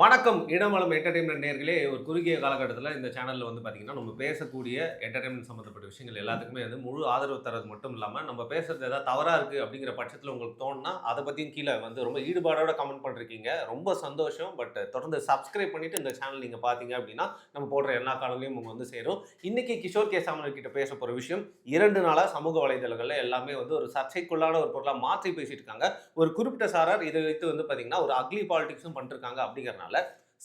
வணக்கம். இடமலம் என்டர்டைன்மெண்ட் நேர்களே ஒரு குறுகிய காலகட்டத்தில் இந்த சேனலில் வந்து பார்த்திங்கன்னா நம்ம பேசக்கூடிய என்டர்டைன்மெண்ட் சம்மந்தப்பட்ட விஷயங்கள் எல்லாத்துக்குமே வந்து முழு ஆதரவு தரது மட்டும் இல்லாமல் நம்ம பேசுறது ஏதாவது தவறாக இருக்குது அப்படிங்கிற பட்சத்தில் உங்களுக்கு தோணுனா அதை பற்றியும் கீழே வந்து ரொம்ப ஈடுபாடோட கமெண்ட் பண்ணிருக்கீங்க. ரொம்ப சந்தோஷம். பட் தொடர்ந்து சப்ஸ்கிரைப் பண்ணிட்டு இந்த சேனல் நீங்கள் பார்த்தீங்க அப்படின்னா நம்ம போடுற எல்லா காலங்களையும் உங்க வந்து சேரும். இன்றைக்கி கிஷோர் கே. சாமன் கிட்ட பேச போகிற விஷயம் இரண்டு நாளாக சமூக வலைதளங்களில் எல்லாமே வந்து ஒரு சர்ச்சைக்குள்ளான ஒரு பொருளாக மாற்றி பேசிட்டு இருக்காங்க. ஒரு குறிப்பிட்ட சாரார் இதை வைத்து வந்து பார்த்தீங்கன்னா ஒரு அக்லி பாலிடிக்ஸும் பண்ணிருக்காங்க அப்படிங்கிறனால.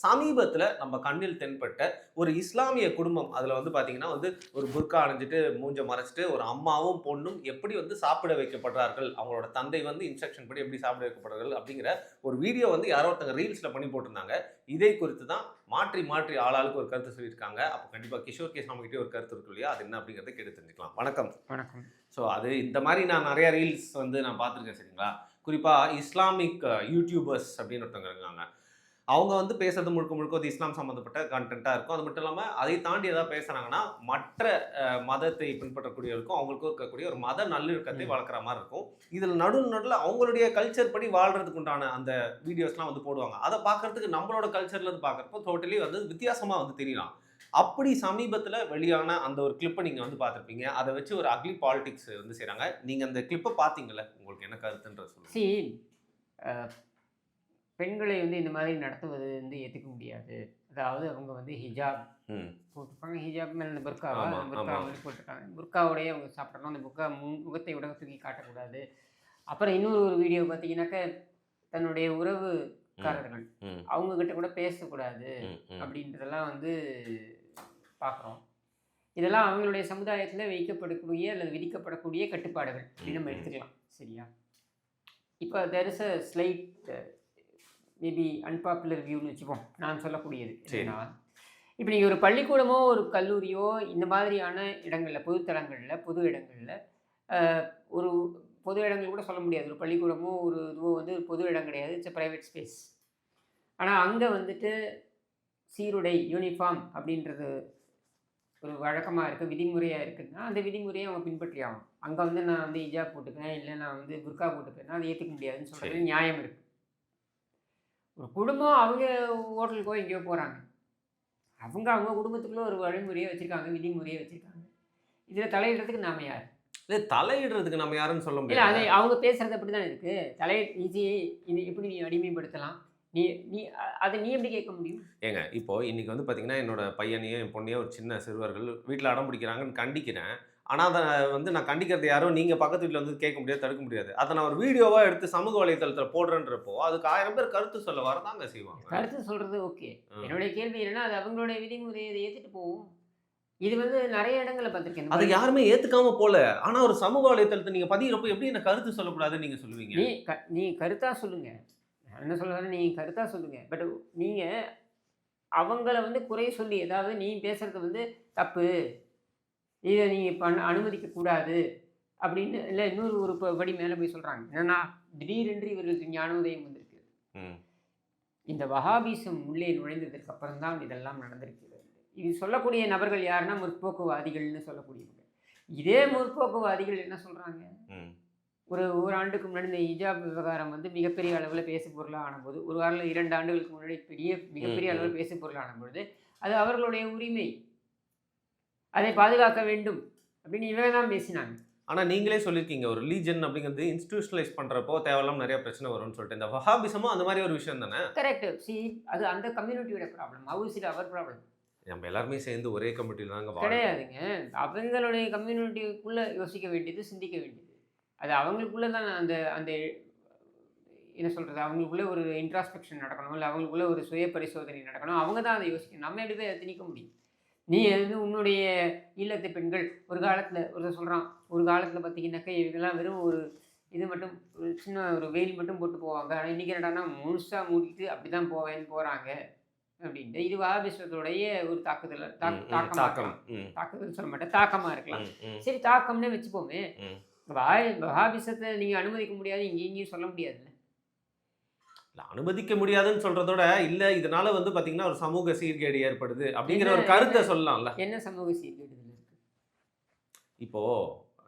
சமீபத்தில் நம்ம கண்ணில் தென்பட்ட ஒரு இஸ்லாமிய குடும்பம் அதில் வந்து பார்த்தீங்கன்னா வந்து ஒரு புர்கா அணிஞ்சிட்டு மூஞ்ச மறைச்சிட்டு ஒரு அம்மாவும் பொண்ணும் எப்படி வந்து சாப்பிட வைக்கப்படுறார்கள் அவங்களோட தந்தை வந்து இன்ஸ்ட்ரக்ஷன் படி எப்படி சாப்பிட வைக்கப்படுறார்கள் அப்படிங்கிற ஒரு வீடியோ வந்து யாரோ ஒருத்தங்க ரீல்ஸில் பண்ணி போட்டிருந்தாங்க. இதை குறித்து தான் மாற்றி மாற்றி ஆளாளுக்கு ஒரு கருத்து சொல்லியிருக்காங்க. அப்போ கண்டிப்பாக கிஷோர் கே சாமிகிட்டே ஒரு கருத்து இருக்கு இல்லையா? அது என்ன அப்படிங்கிறத கேட்டு தெரிஞ்சுக்கலாம். வணக்கம். வணக்கம். ஸோ அது இந்த மாதிரி நான் நிறைய ரீல்ஸ் வந்து நான் பார்த்துருக்கேன் சரிங்களா? குறிப்பாக இஸ்லாமிக் யூடியூபர்ஸ் அப்படின்னு ஒருத்தவங்க இருக்காங்க. அவங்க வந்து பேசுறது முழுக்க முழுக்க ஒரு இஸ்லாம் சம்மந்தப்பட்ட கண்டென்ட்டாக இருக்கும். அது மட்டும் இல்லாமல் அதை தாண்டி ஏதாவது பேசுனாங்கன்னா மற்ற மதத்தை பின்பற்றக்கூடியவருக்கும் அவங்களுக்கும் இருக்கக்கூடிய ஒரு மத நல்லிணக்கத்தை. வளர்க்குற மாதிரி இருக்கும். இதில் நடு நடுவில் அவங்களுடைய கல்ச்சர் படி வாழ்றதுக்கு உண்டான அந்த வீடியோஸ்லாம் வந்து போடுவாங்க. அதை பார்க்கறதுக்கு நம்மளோட கல்ச்சர்ல இருந்து பார்க்குறப்போ டோட்டலி வந்து வித்தியாசமாக வந்து தெரியலாம். அப்படி சமீபத்தில் வெளியான அந்த ஒரு கிளிப்பை நீங்கள் வந்து பார்த்துருப்பீங்க. அதை வச்சு ஒரு அக்லி பாலிடிக்ஸ் வந்து செய்கிறாங்க நீங்கள் அந்த கிளிப்பை பார்த்தீங்கல்ல? உங்களுக்கு என்ன கருத்துன்ற சொல்லுங்க. சி பெண்களை வந்து இந்த மாதிரி நடத்துவது வந்து ஏற்றுக்க முடியாது. அதாவது அவங்க வந்து ஹிஜாப் ம். போட்டிருப்பாங்க ஹிஜாப் மேலே இந்த புர்காவா புர்கா. வந்து போட்டிருக்காங்க. புர்காவோடய அவங்க சாப்பிடணும். அந்த புர்கா முன் முகத்தை உடக தூக்கி காட்டக்கூடாது. அப்புறம் இன்னொரு ஒரு வீடியோ பார்த்தீங்கன்னாக்க தன்னுடைய உறவுக்காரர்கள் ம். அவங்க கிட்ட கூட பேசக்கூடாது ம், ம். அப்படின்றதெல்லாம் வந்து பார்க்குறோம். இதெல்லாம் அவங்களுடைய சமுதாயத்தில் வைக்கப்படக்கூடிய அல்லது விதிக்கப்படக்கூடிய கட்டுப்பாடுகள். அப்படின்னு நம்ம ம். எடுத்துக்கலாம். சரியா? இப்போ there is a slide maybe unpopular வியூன்னு வச்சுப்போம். நான் சொல்லக்கூடியது சரி. என்னன்னா இப்போ நீங்கள் ஒரு பள்ளிக்கூடமோ ஒரு கல்லூரியோ இந்த மாதிரியான இடங்களில் பொதுத்தலங்களில் பொது இடங்களில் ஒரு பொது இடங்கள் கூட சொல்ல முடியாது. ஒரு பள்ளிக்கூடமோ ஒரு இதுவோ வந்து ஒரு பொது இடம் கிடையாது. இட்ஸ் ப்ரைவேட் ஸ்பேஸ் ஆனால் அங்கே வந்துட்டு சீருடை யூனிஃபார்ம் அப்படின்றது ஒரு வழக்கமாக இருக்குது விதிமுறையாக இருக்குதுன்னா அந்த விதிமுறையை அவங்க பின்பற்றி ஆகணும் அங்கே வந்து நான் வந்து ஹிஜாப் போட்டுக்கிறேன் இல்லை நான் வந்து புர்கா போட்டுக்கிறேன்னா அதை ஏற்றுக்க முடியாதுன்னு சொல்கிறது நியாயம் இருக்குது ஒரு குடும்பம் அவங்க ஹோட்டலுக்கோ எங்கேயோ போகிறாங்க அவங்க அவங்க குடும்பத்துக்குள்ள ஒரு வழிமுறையை வச்சுருக்காங்க விதிமுறையை வச்சுருக்காங்க. இதில் தலையிடுறதுக்கு நாம யார்? இல்லை தலையிடுறதுக்கு நம்ம யாருன்னு சொல்ல இல்லை அது அவங்க பேசுறது அப்படி தான் இருக்குது தலை ஈஸி இது எப்படி நீ அடிமைப்படுத்தலாம்? நீ நீ அதை நீ எப்படி கேட்க முடியும்? ஏங்க இப்போ இன்னைக்கு வந்து பார்த்தீங்கன்னா என்னோட பையனையும் என் பொண்ணையும் ஒரு சின்ன சிறுவர்கள் வீட்டில் அடம் பிடிக்கிறாங்கன்னு கண்டிக்கிறேன். ஆனால் அதை வந்து நான் கண்டிக்கிறது யாரும் நீங்கள் பக்கத்து வீட்டில் வந்து கேட்க முடியாது தடுக்க முடியாது. அதை நான் ஒரு வீடியோவாக எடுத்து சமூக வலைத்தளத்தில் போடுறேன்றப்போ அதுக்கு ஆயிரம் பேர் கருத்து சொல்ல வரதாங்க செய்வாங்க. கருத்து சொல்கிறது ஓகே. என்னுடைய கேள்வி என்னன்னா அது அவங்களுடைய விதிமுறையை அதை ஏற்றுட்டு போகும். இது வந்து நிறைய இடங்களில் பார்த்துருக்கேன். அதை. யாருமே ஏத்துக்காம போல. ஆனா ஒரு சமூக வலைத்தளத்தை நீங்க பதிகிறப்போ எப்படி என்ன கருத்து சொல்லக்கூடாதுன்னு நீங்க சொல்லுவீங்க? நீ க நீ கருத்தாக சொல்லுங்க. என்ன சொல்ல வரேன் நீ கருத்தாக சொல்லுங்க. பட் நீங்கள் அவங்கள வந்து குறை சொல்லி அதாவது நீ பேசுறது வந்து தப்பு. இதை நீ பண்ண அனுமதிக்க கூடாது அப்படின்னு இல்லை இன்னொரு ஒரு படி மேலே போய் சொல்கிறாங்க என்னன்னா திடீரென்று இவர்களுக்கு ஞானோதயம் வந்திருக்கு ம். இந்த வஹாபிசம் உள்ளே நுழைந்ததற்கு அப்புறம் தான் இதெல்லாம் நடந்திருக்கிறது. இது சொல்லக்கூடிய நபர்கள் யாருன்னா முற்போக்குவாதிகள்னு சொல்லக்கூடியவங்க. இதே முற்போக்குவாதிகள் என்ன சொல்கிறாங்க. ஒரு ஒரு ஆண்டுக்கு முன்னாடி இந்த ஹிஜாப் விவகாரம் வந்து மிகப்பெரிய அளவில் பேசு பொருளாக ஆனபோது ஒரு வாரில் இரண்டு ஆண்டுகளுக்கு முன்னாடி பெரிய மிகப்பெரிய. அளவில் பேசு பொருளான பொழுது அது அவர்களுடைய உரிமை. அதை பாதுகாக்க வேண்டும் அப்படின்னு இவங்க தான் பேசினாங்க. ஆனா நீங்களே சொல்லியிருக்கீங்க ஒரு ரிலீஜன் அப்படிங்கிறது இன்ஸ்டிடியூஷனலைஸ் பண்றப்போ தேவையில்லாம நிறைய பிரச்சனை வரும்னு சொல்லிட்டு. இந்த வஹாபிசமும் அந்த மாதிரி ஒரு விஷயம் தானே? கரெக்ட் சி அது அந்த கம்யூனிட்டியோட ப்ராப்ளம் ஹவுஸ் அவர் ப்ராப்ளம் நம்ம எல்லாருமே சேர்ந்து ஒரே கமிட்டியில் தாங்க. கிடையாதுங்க. அவங்களுடைய கம்யூனிட்டிக்குள்ளே யோசிக்க வேண்டியது சிந்திக்க வேண்டியது. அது அவங்களுக்குள்ள தான் அந்த அந்த என்ன சொல்கிறது அவங்களுக்குள்ள ஒரு இன்ட்ராஸ்பெக்ஷன் நடக்கணும் இல்லை அவங்களுக்குள்ள ஒரு சுய பரிசோதனை நடக்கணும். அவங்க தான் அதை யோசிக்கணும். நம்ம எப்படி போய் அதை திணிக்க முடியும். நீ வந்து உன்னுடைய இல்லத்து பெண்கள். ஒரு காலத்தில் ஒரு சொல்கிறான் ஒரு காலத்தில் பார்த்தீங்கன்னாக்கா இவங்கெல்லாம் வெறும் ஒரு இது மட்டும் ஒரு சின்ன ஒரு வெயில் மட்டும் போட்டு போவாங்க. ஆனால் இன்றைக்கி என்னடான்னா முழுசாக மூடிட்டு அப்படி தான் போவேன்னு போகிறாங்க அப்படின்ட்டு இது வாபிஸ்வத்துடைய ஒரு தாக்குதல் தாக்கமா தாக்குதல் சொல்ல மாட்டேன் தாக்கமாக இருக்கலாம். சரி தாக்கம்னே வச்சுப்போமே. வாய் நீங்கள் அனுமதிக்க முடியாது இங்கேயும் இங்கேயும் சொல்ல முடியாதுல்ல. இல்ல, அனுமதிக்க முடியாதுன்னு சொல்றதோட இல்ல இதனால வந்து பாத்தீங்கன்னா ஒரு சமூக சீர்கேடு ஏற்படுது அப்படிங்கிற ஒரு கருத்தை சொல்லலாம்ல. என்ன சமூக இருக்கு? இப்போ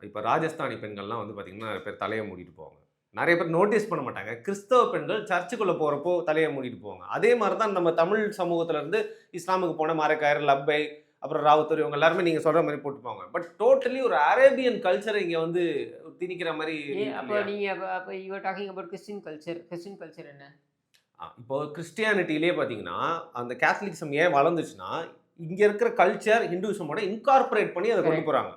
இப்போ ராஜஸ்தானி பெண்கள்லாம் வந்து பாத்தீங்கன்னா நிறைய பேர் தலையை மூடிட்டு போவாங்க. நிறைய பேர் நோட்டீஸ் பண்ண மாட்டாங்க. கிறிஸ்தவ பெண்கள் சர்ச்சுக்குள்ள போறப்போ தலையை மூடிட்டு போவாங்க. அதே மாதிரி தான் நம்ம தமிழ் சமூகத்துல இருந்து இஸ்லாமுக்கு போன மரக்காயர் லப்பை அப்புறம் ராவுத்தர் இவங்க எல்லாருமே நீங்க சொல்ற மாதிரி போட்டுப்பாங்க. பட் டோட்டலி ஒரு அரேபியன் கல்ச்சரை இங்க வந்து திணிக்கிற மாதிரி அப்போ? நீங்கள் அப்போ you are talking about Christian culture Christian culture என்ன? இப்போ கிறிஸ்டியானிட்டிலே பார்த்தீங்கன்னா அந்த கேத்தலிக்ஸம் ஏன் வளர்ந்துச்சுன்னா இங்க இருக்கிற கல்ச்சர் ஹிந்துவிசமோட இன்கார்பரேட் பண்ணி அதை கொண்டு போறாங்க.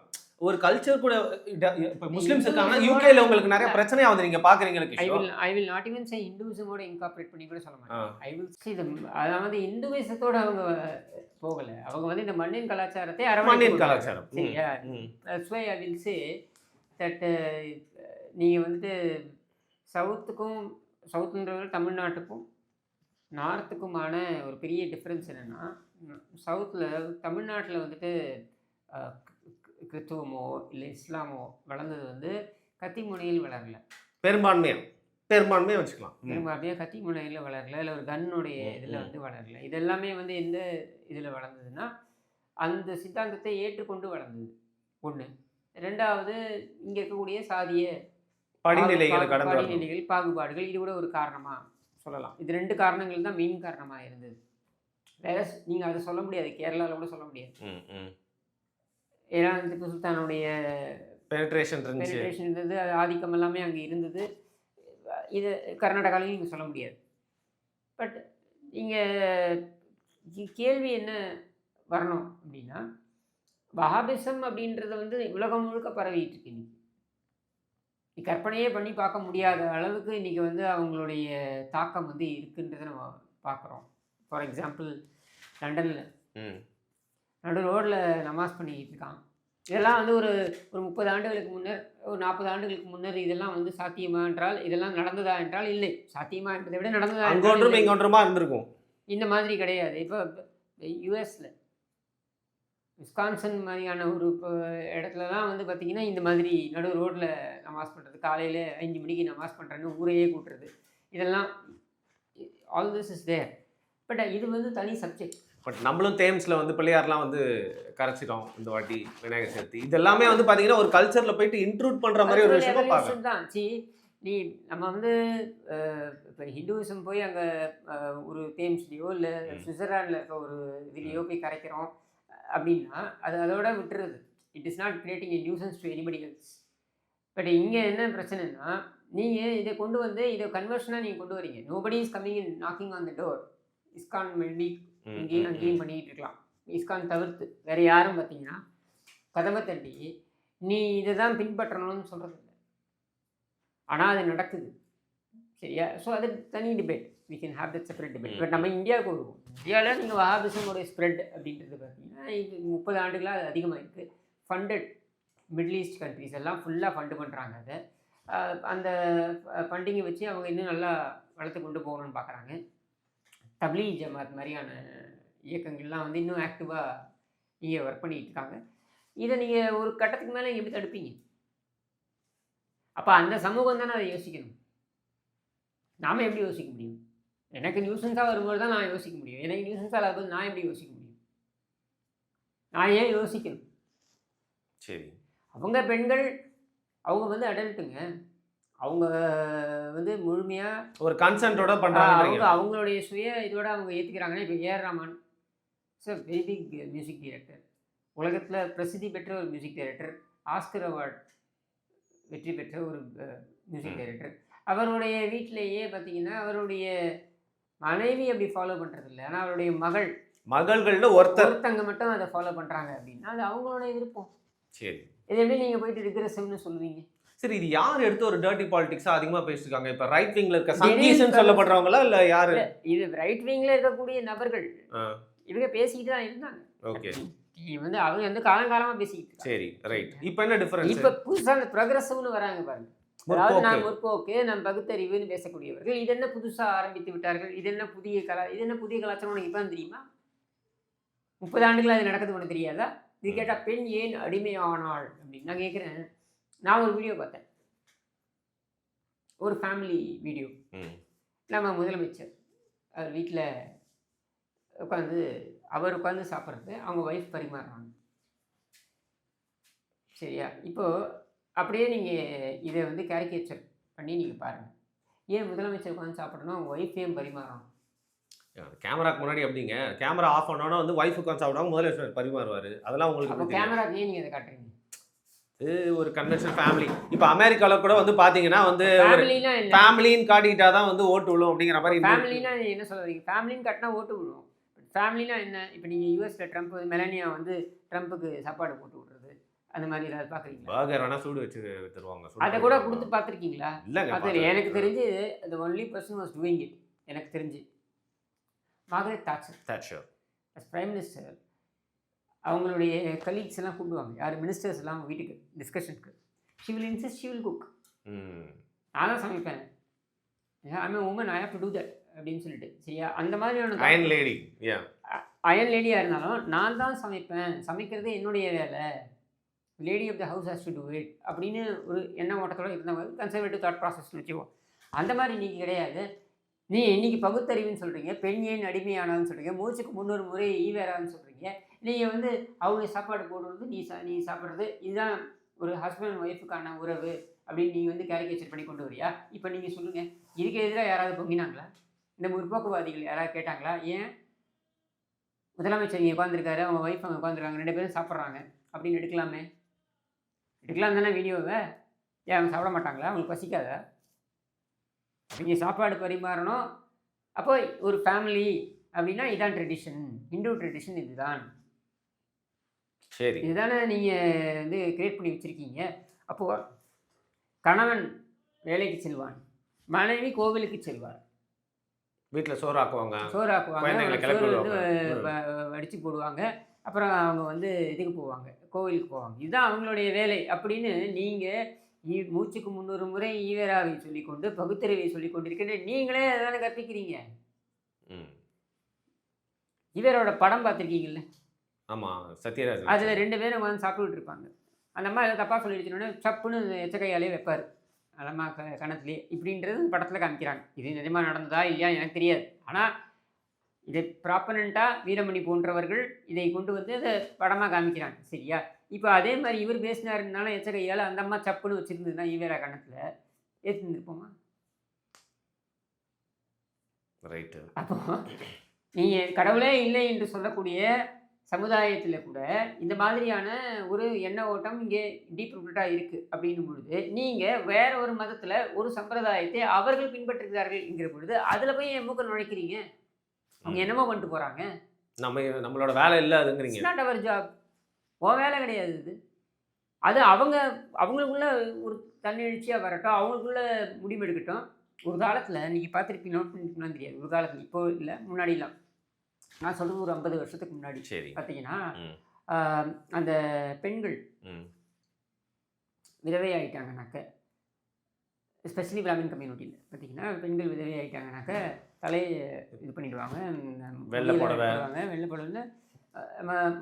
ஒரு கல்ச்சர் கூட இப்போ முஸ்லிம்ஸ் இருக்காங்கன்னா யூகேல உங்களுக்கு நிறைய பிரச்சனை ஆகுது. நீங்க பாக்குறீங்க I will I will not even say ஹிந்துவிசமோட incorporate பண்ணி கூட சொல்ல மாட்டேன். ஐ வில் see them அதாவது இந்துவிசத்தோட அவங்க போகல. அவங்க வந்து இந்த மண்ணின் கலாச்சாரத்தை மண்ணின் கொண்டாங்க. கலாச்சாரம். சரியா. That's why I will say that நீங்கள் வந்துட்டு சவுத்துக்கும் சவுத்துன்றது தமிழ்நாட்டுக்கும் நார்த்துக்குமான ஒரு பெரிய டிஃப்ரென்ஸ் என்னென்னா சவுத்தில் தமிழ்நாட்டில் வந்துட்டு அஹ், கிறிஸ்து- கிறித்துவமோ இல்லை இஸ்லாமோ வளர்ந்தது வந்து கத்தி முனையில் வளரல. பெரும்பான்மையா? பெரும்பான்மையா வச்சுக்கலாம். பெரும்பான்மையாக கத்தி முனையில் வளரல இல்லை ஒரு கன்னுடைய இதில். வந்து வளரல. இதெல்லாமே வந்து எந்த இதில் வளர்ந்ததுன்னா அந்த சித்தாந்தத்தை ஏற்றுக்கொண்டு வளர்ந்தது. ஒன்று ரெண்டாவது இங்கே இருக்கக்கூடிய சாதிய படிநிலைகளை கடந்து. படிநிலைகள் பாகுபாடுகள் இது கூட ஒரு காரணமாக சொல்லலாம். இது ரெண்டு காரணங்கள் தான் மெயின் காரணமாக இருந்தது. வேற நீங்கள் அதை சொல்ல முடியாது. கேரளாவில் கூட சொல்ல முடியாது. ஏன்னா திப்பு சுல்தானுடைய பெனிட்ரேஷன் இருந்தது அது ஆதிக்கம் எல்லாமே அங்கே இருந்தது. இது கர்நாடகாலையும் நீங்கள் சொல்ல முடியாது. பட் இங்கே கேள்வி என்ன வரணும் அப்படின்னா வஹாபிசம் அப்படின்றது வந்து உலகம் முழுக்க பரவிட்டு இருக்கு இன்னைக்கு. நீ கற்பனையே பண்ணி பார்க்க முடியாத அளவுக்கு இன்றைக்கி வந்து அவங்களுடைய தாக்கம் வந்து இருக்குன்றதை நம்ம பார்க்குறோம். ஃபார் எக்ஸாம்பிள் லண்டனில் ம். நடு ரோட்டில் நமாஸ் பண்ணிக்கிட்டு இருக்கான். இதெல்லாம் வந்து ஒரு ஒரு முப்பது ஆண்டுகளுக்கு முன்னர் ஒரு நாற்பது ஆண்டுகளுக்கு முன்னர் இதெல்லாம் வந்து சாத்தியமா என்றால் இதெல்லாம் நடந்ததா என்றால் இல்லை. சாத்தியமா என்பதை விட நடந்ததா அங்க என்றால் ஒன்றும் இல்லை. இங்க ஒன்றுமா இருந்திருக்கும். இந்த மாதிரி கிடையாது. இப்போ யூஎஸில் விஸ்கான்சன் மாதிரியான ஒரு இப்போ இடத்துல தான் வந்து பார்த்திங்கன்னா இந்த மாதிரி நடு ரோட்டில் நமாஸ் பண்ணுறது காலையில் அஞ்சு மணிக்கு நமாஸ் பண்ணுறேன்னு ஊரையே கூட்டுறது. இதெல்லாம் all this is there but இது வந்து தனி சப்ஜெக்ட் பட் நம்மளும் தேம்ஸ்ல வந்து பிள்ளையார்லாம் வந்து கரைச்சிட்டோம் இந்த வாட்டி விநாயகர் சதுர்த்தி. இது எல்லாமே வந்து பாத்தீங்கன்னா ஒரு கல்ச்சர்ல போயிட்டு இன்க்ளூட் பண்ற மாதிரி ஒரு விஷயமா பார்க்கலாம் தான். சி நீ நம்ம வந்து இப்போ ஹிந்துவிசம் போய் அங்கே ஒரு தேம்ஸ்லேயோ இல்லை. சுவிட்சர்லாண்டில் இருக்க ஒரு இதுலேயோ போய் கரைக்கிறோம். அப்படின்னா அது அதோட விட்டுறது. It is not creating a nuisance to anybody else but இங்கே என்ன பிரச்சனைனா நீங்கள் இதை கொண்டு வந்து இதை கன்வர்ஷனாக நீங்கள் கொண்டு வரீங்க. Nobody is coming in knocking on the door ISKCON மெல்டி ம், இங்கேயும் அங்கேயும் பண்ணிக்கிட்டு இருக்கலாம். இஸ்கான் தவிர்த்து வேறு யாரும் பார்த்தீங்கன்னா கதவை தட்டி நீ இதை தான் பின்பற்றணும்னு சொல்கிறது இல்லை ஆனால் அது நடக்குது. சரியா? ஸோ அது தனி debate we can have that separate debate but நம்ம இந்தியாவுக்கு வருவோம் இந்தியாவில் நீங்கள் வஹாபிசமோடைய ஸ்ப்ரெட் அப்படின்றது பார்த்தீங்கன்னா இது முப்பது ஆண்டுகளாக அது அதிகமாக இருக்குது ஃபண்டட் மிடில் ஈஸ்ட் கண்ட்ரிஸ் எல்லாம் ஃபுல்லாக ஃபண்டு பண்ணுறாங்க அதை. அந்த ஃபண்டிங்கை வச்சு அவங்க இன்னும் நல்லா வளர்த்து கொண்டு போகணும்னு பார்க்குறாங்க தப்லீ ஜமாத் மாதிரியான இயக்கங்கள்லாம் வந்து இன்னும் ஆக்டிவாக இங்கே ஒர்க் பண்ணிட்டு இருக்காங்க இதை நீங்கள் ஒரு கட்டத்துக்கு மேலே எப்படி தடுப்பீங்க? அப்போ அந்த சமூகம் தானே அதை யோசிக்கணும். நாம எப்படி யோசிக்க முடியும்? எனக்கு நியூசன்ஸாக வரும்போது தான் நான் யோசிக்க முடியும். எனக்கு நியூசன்ஸாக வரும்போது நான் எப்படி யோசிக்க முடியும்? நான் ஏன் யோசிக்கணும்? சரி. அவங்க பெண்கள் அவங்க வந்து அடல்ட்டுங்க அவங்க வந்து முழுமையாக ஒரு கன்சென்ட்டோட அவங்க பண்றாங்க அவங்களுடைய சுய இதோட அவங்க ஏற்றுக்கிறாங்கன்னா இப்போ AR sir very big music director உலகத்தில் பிரசித்தி பெற்ற ஒரு மியூசிக் டைரக்டர் ஆஸ்கர் அவார்ட் வெற்றி பெற்ற ஒரு மியூசிக். டைரக்டர் அவருடைய வீட்டிலேயே பார்த்தீங்கன்னா அவருடைய மனைவி அப்படி ஃபாலோ பண்ணுறதில்ல ஆனால் அவருடைய மகள் மகள்கள்ல ஒருத்தர். ஒருத்தங்க மட்டும் அதை ஃபாலோ பண்ணுறாங்க அப்படின்னா அது அவங்களுடைய விருப்பம். சரி. இது எப்படி நீங்கள் போயிட்டு ரிக்ரெசிவ்னு சொல்லுவீங்க? சரி இது யார் எடுத்து ஒரு டர்ட்டி பாலிடிக்ஸா அதிகமா பேசிருக்காங்க? இப்ப ரைட் விங்ல இருக்க சங்கீஸ்ன்னு சொல்லப்படுறவங்களா இல்ல யாரு? இது ரைட் விங்கில் இருக்கக்கூடிய நபர்கள். இவங்க பேசிக்கிட்டு தான் இருந்தாங்க. ஓகே. வந்து அவங்க வந்து காலங்காலமா பேசிக்கிட்டு. சரி ரைட் இப்போ என்ன டிஃபரன்ஸ் இப்ப புதுசா அந்த ப்ரொக்ரஸிவ்னு வராங்க பாருங்க. அதாவது நான் முற்போக்கு நான் பகுத்தறிவுன்னு பேசக்கூடியவர்கள். இது என்ன புதுசா ஆரம்பித்து விட்டார்கள்? இது என்ன புதிய கலா இது என்ன புதிய கலாச்சாரம் உனக்கு இப்போ தெரியுமா? முப்பது ஆண்டுகளா அது நடக்குது உனக்கு தெரியாதா? இது கேட்டா பெண் ஏன் அடிமையானாள்? அப்படின்னு நான் கேட்குறேன் நான் ஒரு வீடியோ பார்த்தேன். ஒரு ஃபேமிலி வீடியோ. நம்ம முதலமைச்சர் அவர் வீட்டில் உட்காந்து அவர் உட்காந்து சாப்பிட்றது அவங்க ஒய்ஃப் பரிமாறுறாங்க. சரியா? இப்போது அப்படியே நீங்கள் இதை வந்து கேரிகேச்சர் பண்ணி நீங்கள் பாருங்கள் ஏன் முதலமைச்சர் உட்காந்து சாப்பிடணும் அவங்க ஒய்ஃப் ஏன் பரிமாறணும் கேமராக்கு முன்னாடி எப்படிங்க? கேமரா ஆஃப் பண்ணோன்னா வந்து ஒய்ஃப் உட்காந்து சாப்பிடுவாங்க முதலமைச்சர் பரிமாறுவார். அதெல்லாம் உங்களுக்கு? கேமரா ஏன் நீங்கள் அதை காட்டுறீங்க? இது ஒரு கன்வென்ஷன் ஃபேமிலி இப்போ அமெரிக்காவில் கூட வந்து பார்த்தீங்கன்னா வந்து ஃபேமிலின்னு காட்டிக்கிட்டா தான் வந்து ஓட்டு விழும் அப்படிங்கிற மாதிரி ஃபேமிலினா என்ன சொல்ல வரீங்க? ஃபேமிலின்னு கட்டினா ஓட்டு விடுவோம் ஃபேமிலினா என்ன? இப்போ நீங்கள் யூஎஸில் ட்ரம்ப் மெலனியா வந்து ட்ரம்ப்புக்கு சாப்பாடு போட்டு விட்றது. அந்த மாதிரி ஏதாவது பார்க்குறீங்களா? பர்கர் வேணா சூடு வச்சு தருவாங்க. அதை கூட கொடுத்து பார்த்துருக்கீங்களா? பார்த்தது. எனக்கு தெரிஞ்சு the only person was doing it எனக்கு தெரிஞ்சு Margaret Thatcher. Thatcher. as prime minister அவங்களுடைய கலீக்ஸ் எல்லாம் கூப்பிடுவாங்க. யார்? மினிஸ்டர்ஸ் எல்லாம் வீட்டுக்கு டிஸ்கஷனுக்கு she will insist she will cook நான் தான் சமைப்பேன். I woman I have to do that அப்படின்னு சொல்லிட்டு. சரியா அந்த மாதிரியான அயன் லேடி அயன் லேடியாக இருந்தாலும் நான் தான் சமைப்பேன். சமைக்கிறது என்னுடைய வேலை. Lady of the house has to do it அப்படின்னு ஒரு எண்ண ஓட்டத்தோடு இருந்தவங்க கன்சர்வேட்டிவ் தாட் ப்ராசஸ்னு வச்சுக்கோம் அந்த மாதிரி நீங்கள் கிடையாது. நீ இன்னைக்கு பகுத்தறிவுன்னு சொல்கிறீங்க பெண் ஏன் அடிமையானான்னு சொல்கிறீங்க மூச்சுக்கு முன்னூறு முறை ஈவேரான்னு சொல்கிறீங்க நீங்கள் வந்து அவங்க சாப்பாடு போடுறது நீ சா நீ சாப்பிட்றது இதுதான் ஒரு ஹஸ்பண்ட் ஒய்ஃபுக்கான உறவு அப்படின்னு நீங்கள் வந்து கேரிகேச்சர் பண்ணி கொண்டு வரியா? இப்போ நீங்கள் சொல்லுங்கள் இதுக்கு எதிராக யாராவது பொங்கினாங்களா? இந்த முற்போக்குவாதிகள் யாராவது கேட்டாங்களா? ஏன்? முதலமைச்சர் இங்கே உட்காந்துருக்காரு அவங்க ஒய்ஃப் அங்கே உட்காந்துருக்காங்க ரெண்டு பேரும் சாப்பிட்றாங்க அப்படின்னு எடுக்கலாமே. எடுக்கலாம் தானே வீடியோவை ஏன் அவங்க சாப்பிட மாட்டாங்களா? அவங்களுக்கு பசிக்காதா? அவங்க சாப்பாடு பரிமாறணும். அப்போ ஒரு ஃபேமிலி அப்படின்னா இதான் ட்ரெடிஷன் ஹிந்து ட்ரெடிஷன் இதுதான். சரி. இதுதானே நீங்கள் வந்து கிரியேட் பண்ணி வச்சுருக்கீங்க. அப்போது கணவன் வேலைக்கு செல்வான். மனைவி கோவிலுக்கு செல்வார். வீட்டில் சோறு ஆக்குவாங்க சோறு வந்து விடுவாங்க. வ- வடிச்சு போடுவாங்க. அப்புறம் அவங்க வந்து இதுக்கு போவாங்க கோவிலுக்கு போவாங்க. இதுதான் அவங்களுடைய வேலை அப்படின்னு நீங்கள் மூச்சுக்கு முந்நூறு முறை ஈவேராவை சொல்லிக்கொண்டு பகுத்தறிவை சொல்லிக் கொண்டிருக்கின்ற நீங்களே அதானே கற்பிக்கிறீங்க? ம். ஈவேரோட படம் பார்த்துருக்கீங்கல்ல? ஆமாம் சத்யராஜ் அதில் ரெண்டு பேரும் வந்து சாப்பிட்டுட்டு இருப்பாங்க. அந்த அம்மா ஏதோ தப்பாக சொல்லிடுச்சுனோடனே சப்புன்னு எச்சக்கையாலே வைப்பார். க கணத்துலேயே இப்படின்றது படத்தில் காமிக்கிறாங்க. இது நிஜமாக நடந்ததா இல்லையா எனக்கு தெரியாது. ஆனால் இதை ப்ராப்பனண்ட்டாக வீரமணி போன்றவர்கள் இதை கொண்டு வந்து அதை படமாக காமிக்கிறாங்க. சரியா? இப்போ அதே மாதிரி இவர் பேசினாருனால எச்சக்கையால் அந்த அம்மா சப்புன்னு வச்சுருந்ததுன்னா ஈவேரா கணத்தில் ஏற்றுருப்போமா ரைட்டு அப்போ நீங்கள் கடவுளே இல்லை என்று சொல்லக்கூடிய சமுதாயத்தில் கூட இந்த மாதிரியான ஒரு எண்ண ஓட்டம் இங்கே டீப் ரூட்டடாக இருக்குது அப்படின்னும் பொழுது நீங்கள் வேற ஒரு மதத்தில் ஒரு சம்பிரதாயத்தை அவர்கள் பின்பற்றுகிறார்கள் என்கிற பொழுது அதில் போய் என் மூக்க நுழைக்கிறீங்க? அவங்க என்னமோ பண்ணிட்டு போகிறாங்க நம்ம நம்மளோட வேலை இல்லை அதுங்கிறீங்க. நாட் அவர் ஜாப் உன் வேலை கிடையாது இது. அது அவங்க அவங்களுக்குள்ள ஒரு தன்னெழுச்சியாக வரட்டும். அவங்களுக்குள்ள முடிவெடுக்கட்டும் ஒரு காலத்தில் நீங்கள் பார்த்துருப்பீங்க நோட் பண்ணிருக்கீங்களான்னு தெரியாது. ஒரு காலத்தில். இப்போ இல்லை முன்னாடிலாம். நான் சொல்கிறது ஒரு ஐம்பது வருஷத்துக்கு முன்னாடி. சரி. பார்த்தீங்கன்னா அந்த பெண்கள் விதவை ஆயிட்டாங்கனாக்க எஸ்பெஷலி பிராமின் கம்யூனிட்டியில் பார்த்தீங்கன்னா பெண்கள் விதவை ஆயிட்டாங்கனாக்க தலையை இது பண்ணிடுவாங்க. வெள்ளை புடவை. வெள்ளை புடவை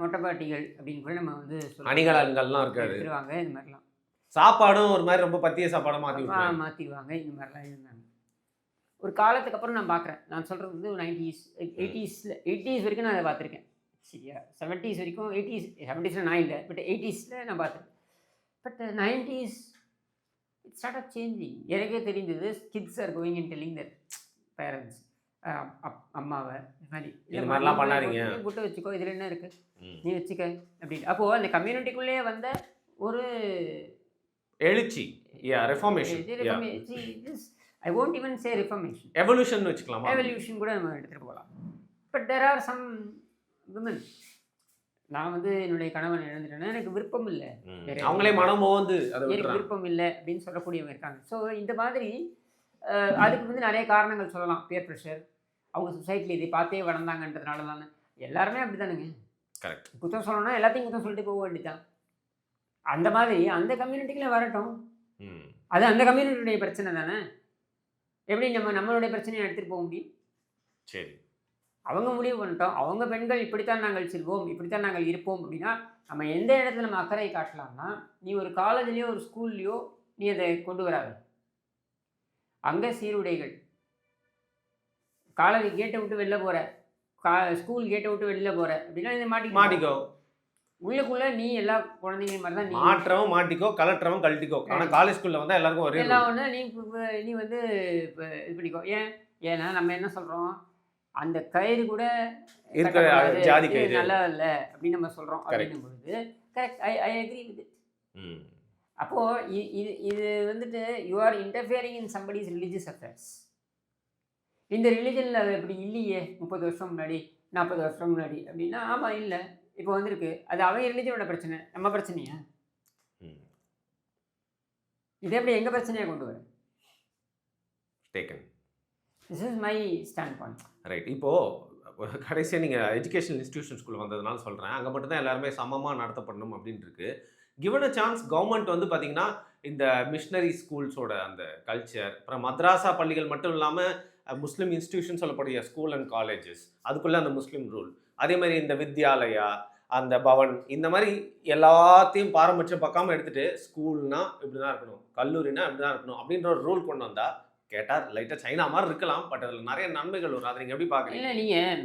மொட்டைப்பாட்டிகள் அப்படின்னு கூட நம்ம வந்து. அணிகலன்கள்லாம் இருக்காது. எடுத்துருவாங்க இந்த மாதிரிலாம். சாப்பாடும் ஒரு மாதிரி ரொம்ப பத்திய சாப்பாடா மாற்றி மாற்றிடுவாங்க இந்த மாதிரிலாம் இருந்தாங்க. ஒரு காலத்துக்கு அப்புறம் நான் பார்க்குறேன் நான் சொல்கிறது வந்து நைன்டிஸ் எயிட்டிஸில் எயிட்டிஸ் வரைக்கும் நான் அதை பார்த்துருக்கேன். சரியா? செவன்ட்டீஸ் வரைக்கும் எயிட்டிஸ் செவன்ட்டீஸில் நான் இல்லை பட் எயிட்டிஸில் நான் பார்த்துருக்கேன். But nineties it start of changing எனக்கே தெரிந்தது kids are going in telling their parents அம்மாவை இந்த மாதிரி. இது மாதிரிலாம் பண்ணாதீங்க. புட்டை வச்சுக்கோ இதில் என்ன இருக்குது. நீ வச்சுக்க அப்படின்னு அப்போது அந்த கம்யூனிட்டிக்குள்ளேயே வந்த ஒரு எழுச்சி. Reformation I won't even say reformation. Evolution வச்சுக்கலாமா? எவல்யூஷன் கூட நம்ம எடுத்துகிட்டு போகலாம். But there are some women நான் வந்து என்னுடைய கணவன் இழந்துட்டேன்னா எனக்கு விருப்பம் இல்லை. அவங்களே மனமோ வந்து எனக்கு விருப்பம் இல்லை அப்படின்னு சொல்லக்கூடியவங்க இருக்காங்க. ஸோ இந்த மாதிரி அதுக்கு வந்து நிறைய காரணங்கள் சொல்லலாம். பியர் ப்ரெஷர் அவங்க சொசைட்டியில் இதை பார்த்தே வளர்ந்தாங்கன்றதுனால தானே எல்லாருமே அப்படி தானுங்க கரெக்ட் குத்தம் சொல்லணும்னா எல்லாத்தையும் குத்தம் சொல்லிட்டு போக வேண்டியதான் அந்த மாதிரி அந்த கம்யூனிட்டிக்குள்ள வரட்டும். அது அந்த கம்யூனிட்டியுடைய பிரச்சனை தானே. எப்படி நம்ம நம்மளுடைய பிரச்சனையை எடுத்துகிட்டு போக முடியும்? சரி. அவங்க முடிவு பண்ணிட்டோம். அவங்க பெண்கள் இப்படித்தான் நாங்கள் செல்வோம் இப்படித்தான் நாங்கள் இருப்போம் அப்படின்னா நம்ம எந்த இடத்துல நம்ம அக்கறை காட்டலாம்னா நீ ஒரு காலேஜ்லேயோ ஒரு ஸ்கூல்லையோ நீ அதை கொண்டு வராத. அங்கே சீருடைகள். காலேஜ் கேட்டை விட்டு வெளில போகிற கா ஸ்கூல் கேட்டை விட்டு வெளில போகிற அப்படின்னா இதை மாட்டி மாட்டிக்கோ. உள்ளுக்குள்ள நீ எல்லா குழந்தைங்க மாதிரி தான் நீ மாற்றவும் மாட்டிக்கோ கலட்டுறவன் கழட்டிக்கோ. ஆனா காலேஜ் ஸ்கூல்ல வந்தா எல்லாருக்கும் ஒரே எல்லாம். ஒன்று நீ நீ வந்து இப்போ இது பண்ணிக்கோ. ஏன்? ஏன்னா நம்ம என்ன சொல்கிறோம் அந்த கயிறு கூட இருக்கிற ஜாதி கயிறு. நல்லா இல்லை அப்படின்னு நம்ம சொல்கிறோம். அப்படின்னும் பொழுது correct I I agree with hmm. அப்போது இது இது வந்துட்டு you are interfering in somebody's religious affairs இந்த ரிலீஜனில் அது அப்படி இல்லையே முப்பது வருஷம் முன்னாடி நாற்பது வருஷம் முன்னாடி அப்படின்னா ஆமாம் இல்லை. இப்போ வந்திருக்கு. அது அவங்க ரிலீஜனோட பிரச்சனை. நம்ம பிரச்சனையா. இது எப்படி எங்கள் பிரச்சனையாக கொண்டு வர? Taken. This is my stand point right இப்போ கடைசியாக நீங்கள் எஜுகேஷனல் இன்ஸ்டிடியூஷன்ஸ்குள்ளே வந்ததுனால சொல்கிறேன் அங்கே மட்டும்தான் எல்லாருமே சமமாக நடத்தப்படணும் அப்படின்னு இருக்கு. கிவன் அ சான்ஸ் கவர்மெண்ட் வந்து பார்த்தீங்கன்னா இந்த மிஷினரி ஸ்கூல்ஸோட அந்த கல்ச்சர் அப்புறம் மத்ராஸா பள்ளிகள் மட்டும் இல்லாமல் முஸ்லீம் இன்ஸ்டியூஷன் சொல்லக்கூடிய ஸ்கூல் அண்ட் காலேஜஸ் அதுக்குள்ளே அந்த முஸ்லீம் ரூல் அதே மாதிரி இந்த வித்யாலயா அந்த பவன் இந்த மாதிரி எல்லாத்தையும் பாரம்பரியம் பார்க்காம எடுத்துகிட்டு ஸ்கூல்னால் இப்படி தான் இருக்கணும் கல்லூரினா இப்படி தான் இருக்கணும் அப்படின்ற ஒரு ரூல் கொண்டு வந்தால் கேட்டால் லைட்டாக சைனா மாதிரி இருக்கலாம் பட் அதில் நிறைய நன்மைகள் வரும். அதை நீங்கள் எப்படி பார்க்குறீங்க இல்லை நீங்கள்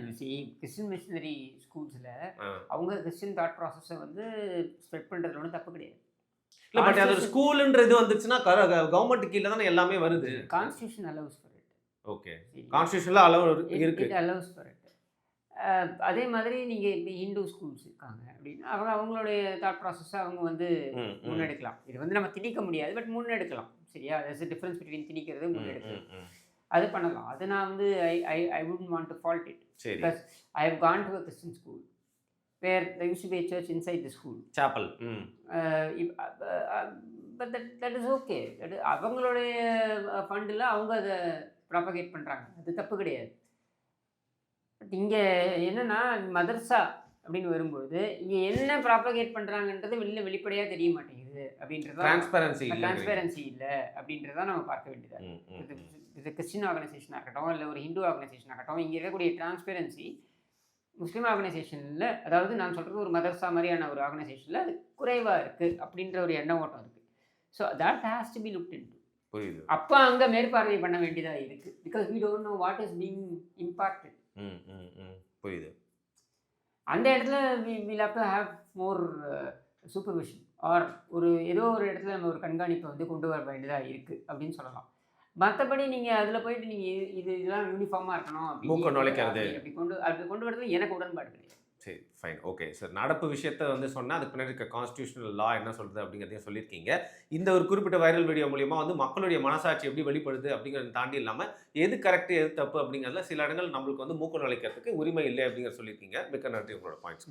கிறிஸ்டின் மிஷனரி ஸ்கூல்ஸில். அவங்க கிறிஸ்டின் தாட் ப்ராசஸை வந்து ஸ்ப்ரெட் பண்ணுறதுல ஒன்றும் தப்பு கிடையாது. இல்லை பட் அது ஒரு ஸ்கூலுன்றது வந்துச்சுன்னா கவர்மெண்ட் கீழே தானே எல்லாமே வருது. Constitution allows for it okay கான்ஸ்டியூஷனில் அளவு இருக்கு. அலவுஸ் ஃபார் இட் அதே மாதிரி நீங்கள் இப்போ ஹிந்து ஸ்கூல்ஸ் இருக்காங்க அப்படின்னா அவங்க அவங்களுடைய தாட் ப்ராசஸை அவங்க வந்து முன்னெடுக்கலாம். இது வந்து நம்ம திணிக்க முடியாது பட் முன்னெடுக்கலாம். சரியா? A டிஃப்ரென்ஸ் பிட்வீன் திணிக்கிறது ம், முன்னெடுக்கிறது ம், ம். அது பண்ணலாம். அது நான் வந்து I I I would want to fault it சரி. Because I have gone to a Christian school where there used to be a church inside the school. Chapel Uh, uh, uh, that, that is okay. That is, அவங்களுடைய ஃபண்டில் அவங்க அதை propagate பண்ணுறாங்க அது தப்பு கிடையாது. But இங்கே என்னன்னா மதர்சா அப்படின்னு வரும்பொழுது இங்கே என்ன ப்ராபகேட் பண்ணுறாங்கன்றது வெளியில் வெளிப்படையாக தெரிய மாட்டேங்குது அப்படின்றத டிரான்ஸ்பரன்சி டிரான்ஸ்பேரன்சி இல்லை அப்படின்றத நம்ம பார்க்க வேண்டியது இது இது கிறிஸ்டின் ஆர்கனைசேஷனாக இருக்கட்டும் இல்லை ஒரு ஹிந்து ஆர்கனைசேஷனாக இருக்கட்டும் இங்கே இருக்கக்கூடிய டிரான்ஸ்பேரன்சி முஸ்லீம் ஆர்கனைசேஷனில் அதாவது நான் சொல்கிறது ஒரு மதர்சா மாதிரியான ஒரு ஆர்கனைசேஷனில் அது குறைவாக இருக்குது அப்படின்ற ஒரு எண்ண ஓட்டம் இருக்குது so that has to be looked in புரியுது. அப்போ அங்கே மேற்பார்வை பண்ண வேண்டியதாக இருக்குது because we don't know what is being imported அந்த இடத்துல we will have to have more supervision or ஒரு ஏதோ ஒரு இடத்துல நம்ம ஒரு கண்காணிப்பை வந்து கொண்டு வர வேண்டியதாக இருக்குது அப்படின்னு சொல்லலாம். மற்றபடி நீங்கள் அதில் போயிட்டு நீங்கள் இது இதெல்லாம் யூனிஃபார்மாக இருக்கணும் அப்படி கொண்டு அப்படி கொண்டு வரதுல எனக்கு உடன்பாடு கிடையாது. சரி ஃபைன் ஓகே சார் நடப்பு விஷயத்த வந்து சொன்னால் அதுக்கு பின்னாடி இருக்க கான்ஸ்டியூஷனல் லா என்ன சொல்கிறது அப்படிங்கிறதையும் சொல்லியிருக்கீங்க. இந்த ஒரு குறிப்பிட்ட வைரல் வீடியோ மூலியமா வந்து மக்களுடைய மனசாட்சி எப்படி வெளிப்படுது அப்படிங்கிறத தாண்டி இல்லாமல் எது கரெக்ட் எது தப்பு அப்படிங்கிறதுல சில இடங்கள் நம்மளுக்கு வந்து மூக்கம் நுழைக்கிறதுக்கு உரிமை இல்லை அப்படிங்கிற சொல்லியிருக்கீங்க. மிக்க நன்றி உங்களோட பாயிண்ட்ஸ்